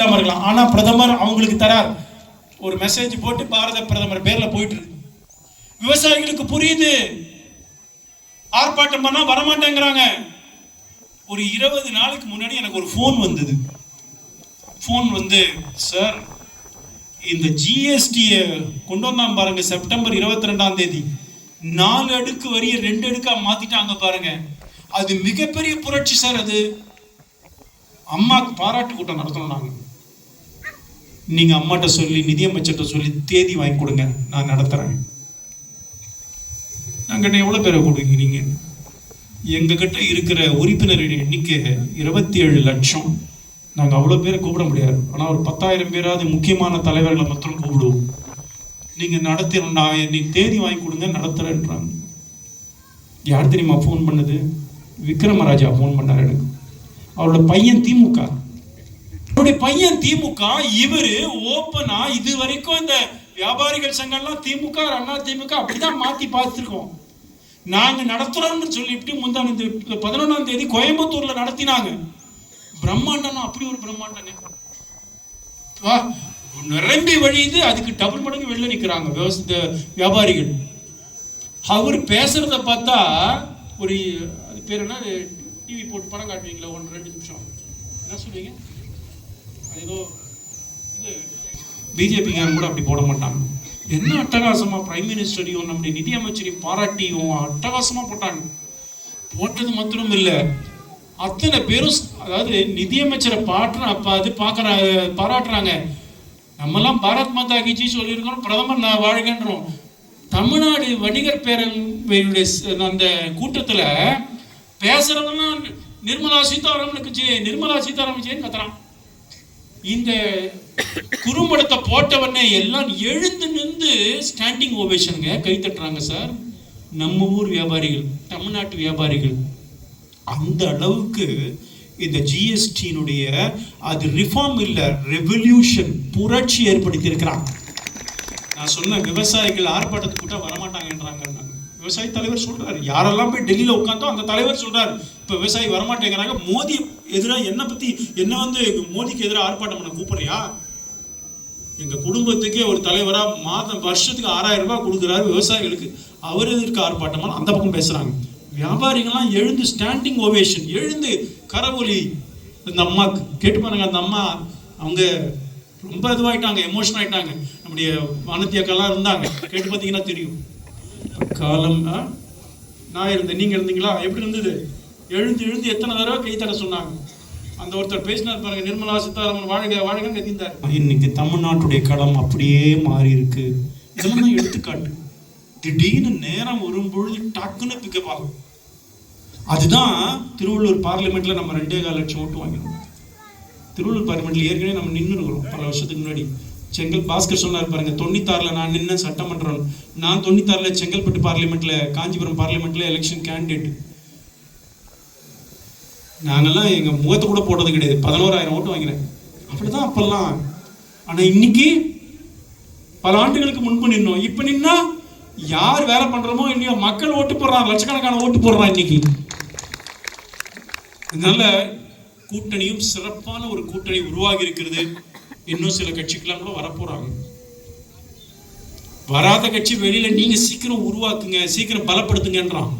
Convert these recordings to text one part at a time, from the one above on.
இல்லாமல் இருக்கலாம். ஆனா பிரதமர் அவங்களுக்கு தரார். ஒரு மெசேஜ் போட்டு பாரத பிரதமர் பேரில் போயிட்டு இருக்கு. விவசாயிகளுக்கு புரியுது. ஆர்ப்பாட்டம் பண்ணால் வரமாட்டேங்கிறாங்க. ஒரு இருபது நாளுக்கு முன்னாடி எனக்கு ஒரு ஃபோன் வந்தது. ஃபோன் வந்து சார் இந்த ஜிஎஸ்டியை கொண்டு வந்தான் பாருங்க செப்டம்பர் இருபத்தி ரெண்டாம் தேதி. நாலு அடுக்கு வரிய ரெண்டு அடுக்கா மாத்திட்டாங்க பாருங்க. அது மிகப்பெரிய புரட்சி சார் அது. அம்மாவுக்கு பாராட்டு கூட்டம் நடத்தணும் நாங்கள் நீங்கள் அம்மாட்ட சொல்லி நிதியமைச்சர்கிட்ட சொல்லி தேதி வாங்கி கொடுங்க. நான் நடத்துகிறேன் நாங்கள் எவ்வளோ பேரை கொடுக்குறீங்க? நீங்கள் கிட்ட இருக்கிற உறுப்பினரின் எண்ணிக்கை இருபத்தி ஏழு லட்சம். நாங்கள் அவ்வளோ பேரை கூப்பிட முடியாது. ஆனால் ஒரு பத்தாயிரம் பேராவது முக்கியமான தலைவர்களை மாத்திரம் கூப்பிடுவோம். நீங்கள் நடத்தி நான் நீ தேதி வாங்கி கொடுங்க நடத்துகிறேன்றாங்க யார் தெரியுமா ஃபோன் பண்ணது? விக்ரமராஜா ஃபோன் பண்ணார் எனக்கு. அவரோட பையன் திமுக. இப்படி பையன் திமுக இவரு ஓப்பனா இது வரைக்கும் இந்த வியாபாரிகள் சங்கம்லாம் திமுக அண்ணா திமுக அப்படிதான் மாத்தி பார்த்துருக்கோம். நாங்க நடத்துறோம்னு சொல்லிட்டு முந்தான பதினொன்றாம் தேதி கோயம்புத்தூர்ல நடத்தினாங்க. பிரம்மாண்டம்னா அப்படி ஒரு பிரம்மாண்டங்க வா நிரம்பி வழியுது அதுக்கு டபுள் மடங்கு வெளில நிற்கிறாங்க விவசாய வியாபாரிகள். அவர் பேசுறத பார்த்தா ஒரு அது பேர் என்ன? டிவி போட்டு படம் காட்டுவீங்களா? ஒன்று ரெண்டு நிமிஷம். என்ன சொல்லுவீங்க ஏதோ இது பிஜேபிக்காரன் கூட அப்படி போட மாட்டாங்க. என்ன அட்டகாசமா பிரைம் மினிஸ்டரையும் நம்முடைய நிதியமைச்சரையும் பாராட்டியும் அட்டகாசமா போட்டாங்க. போட்டது மாத்திரம் இல்லை. அத்தனை பேரும் அதாவது நிதியமைச்சரை பாட்டுற அப்ப அது பார்க்குற பாராட்டுறாங்க. நம்மலாம் பாரத் மாதா கிஜி சொல்லியிருக்கோம் பிரதமர் நான் வாழ்கின்றோம். தமிழ்நாடு வணிகர் பேரவையுடைய அந்த கூட்டத்துல பேசுறவங்கலாம் நிர்மலா சீதாராமனுக்கு ஜெய் நிர்மலா சீதாராமன் ஜெயன்னு கத்துறான். இந்த குறும்படத்தை போட்டவனே எல்லாம் எழுந்து நின்று ஸ்டாண்டிங் ஓவேஷனுங்க கை தட்டுறாங்க சார். நம்ம ஊர் வியாபாரிகள் தமிழ்நாட்டு வியாபாரிகள் அந்த அளவுக்கு இந்த ஜிஎஸ்டியினுடைய அது ரிஃபார்ம் இல்லை ரெவல்யூஷன் புரட்சி ஏற்படுத்தி இருக்கிறாங்க நான் சொன்ன விவசாயிகள் ஆர்ப்பாட்டத்துக்கு கூட வரமாட்டாங்கன்றாங்க. விவசாய தலைவர் சொல்றாரு. யாரெல்லாம் போய் டெல்லியில் உட்காந்தோ அந்த தலைவர் சொல்றாரு. இப்போ விவசாயி வரமாட்டேங்கிறாங்க. மோதி எதிராக என்னை பற்றி என்ன வந்து மோடிக்கு எதிராக ஆர்ப்பாட்டம் பண்ண கூப்பிடுறியா? எங்கள் குடும்பத்துக்கே ஒரு தலைவராக மாதம் வருஷத்துக்கு ஆறாயிரம் ரூபாய் கொடுக்குறாரு விவசாயிகளுக்கு. அவர் எதிர்க்க ஆர்ப்பாட்டமாக அந்த பக்கம் பேசுகிறாங்க வியாபாரிகள்லாம் எழுந்து ஸ்டாண்டிங் ஓவேஷன் எழுந்து கரவொலி. இந்த அம்மாவுக்கு கேட்டு பாருங்க அந்த அம்மா அவங்க ரொம்ப இதுவாயிட்டாங்க எமோஷன் ஆகிட்டாங்க நம்முடைய வானத்தியக்கெல்லாம் இருந்தாங்க. கேட்டு பார்த்தீங்கன்னா தெரியும். காலம் நான் இருந்தேன் நீங்கள் இருந்தீங்களா? எப்படி இருந்தது? எழுந்து எழுந்து எத்தனை தடவை கை தர சொன்னாங்க. அந்த ஒருத்தர் பேசினார் பாருங்க நிர்மலா சீதாராமன் வாழ்க வாழ்கன்னு கத்திந்தார் இன்னைக்கு தமிழ்நாட்டுடைய களம் அப்படியே மாறி இருக்கு இதெல்லாம் தான் எடுத்துக்காட்டு. திடீர்னு நேரம் வரும்பொழுது டக்குன்னு பிக்கப் ஆகும். அதுதான் திருவள்ளூர் பார்லிமெண்ட்ல நம்ம ரெண்டே கால் லட்சம் ஓட்டு வாங்கினோம். திருவள்ளூர் பார்லிமெண்ட்ல ஏற்கனவே நம்ம நின்று இருக்கிறோம் பல வருஷத்துக்கு முன்னாடி. செங்கல் பாஸ்கர் சொன்னார் பாருங்க தொண்ணூத்தாறுல நான் நின்ன சட்டமன்றம் நான் தொண்ணூத்தாறுல செங்கல்பட்டு பார்லிமெண்ட்ல காஞ்சிபுரம் பார்லிமெண்ட்ல எலெக்ஷன் கேண்டிடேட் நாங்கள்லாம் எங்கள் முகத்தை கூட போட்டது கிடையாது. பதினோராயிரம் ஓட்டு வாங்கினேன். அப்படிதான் அப்பெல்லாம். ஆனால் இன்னைக்கு பல ஆண்டுகளுக்கு முன்பு நின்னோம். இப்போ நின்னா யார் வேலை பண்ணுறோமோ இல்லையோ மக்கள் ஓட்டு போடுறாங்க. லட்சக்கணக்கான ஓட்டு போடுறான் இன்னைக்கு. அதனால கூட்டணியும் சிறப்பான ஒரு கூட்டணி உருவாகி இருக்கிறது. இன்னும் சில கட்சிக்கெல்லாம் கூட வரப்போறாங்க. வராத கட்சி வெளியில நீங்க சீக்கிரம் உருவாக்குங்க சீக்கிரம் பலப்படுத்துங்கன்றான்.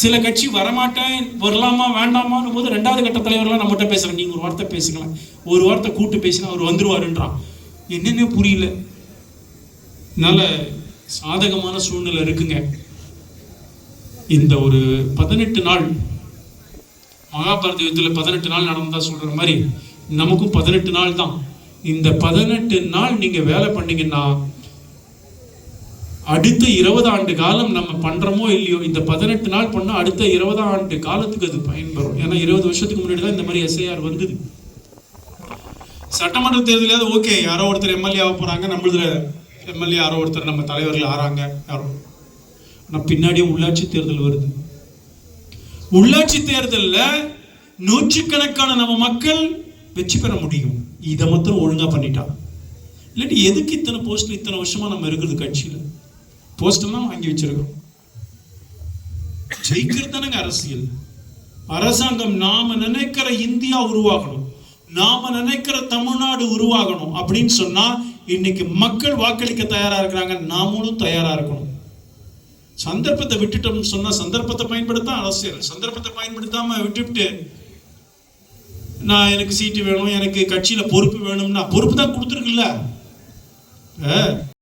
சில கட்சி வரமாட்டேன் வரலாமா வேண்டாமான்னு போது ரெண்டாவது கட்ட தலைவர்லாம் நம்மகிட்ட பேசுகிறேன் நீங்கள் ஒரு வார்த்தை பேசுங்களேன். ஒரு வார்த்தை கூட்டு பேசினா அவர் வந்துருவாருன்றான். என்னென்ன புரியல. நல்ல சாதகமான சூழ்நிலை இருக்குங்க. இந்த ஒரு பதினெட்டு நாள் மகாபாரத யுத்தத்தில் பதினெட்டு நாள் நடந்ததா சொல்கிற மாதிரி நமக்கும் பதினெட்டு நாள் தான். இந்த பதினெட்டு நாள் நீங்கள் வேலை பண்ணீங்கன்னா அடுத்த இருபது ஆண்டு காலம் நம்ம பண்றோமோ இல்லையோ இந்த பதினெட்டு நாள் பண்ணா அடுத்த இருபது ஆண்டு காலத்துக்கு அது பயன்பெறும். ஏன்னா இருபது வருஷத்துக்கு முன்னாடி தான் இந்த மாதிரி எஸ்ஐஆர் வந்தது. சட்டமன்ற தேர்தலையாவது ஓகே யாரோ ஒருத்தர் எம்எல்ஏ ஆக போறாங்க நம்மளதுல எம்எல்ஏ யாரோ ஒருத்தர் நம்ம தலைவர்கள் ஆறாங்க யாரோ. ஆனால் பின்னாடியே உள்ளாட்சி தேர்தல் வருது. உள்ளாட்சி தேர்தலில் நூற்றுக்கணக்கான நம்ம மக்கள் வெற்றி பெற முடியும். இதை மாத்திரம் ஒழுங்காக பண்ணிட்டான் இல்லாட்டி எதுக்கு இத்தனை போஸ்ட்ல இத்தனை வருஷமா நம்ம இருக்கிறது கட்சியில்? போஸ்ட் தான் வாங்கி வச்சிருக்கோம். ஜெயிக்கிறது தானங்க அரசியல். அரசாங்கம் நாம நினைக்கிற இந்தியா உருவாகணும். நாம நினைக்கிற தமிழ்நாடு உருவாகணும் அப்படின்னு சொன்னா இன்னைக்கு மக்கள் வாக்களிக்க தயாரா இருக்கிறாங்க நாமளும் தயாரா இருக்கணும். சந்தர்ப்பத்தை விட்டுட்டோம்னு சொன்னா சந்தர்ப்பத்தை பயன்படுத்த அரசியல். சந்தர்ப்பத்தை பயன்படுத்தாம விட்டுவிட்டு நான் எனக்கு சீட்டு வேணும் எனக்கு கட்சியில பொறுப்பு வேணும்னா பொறுப்பு தான் கொடுத்துருக்குல்ல.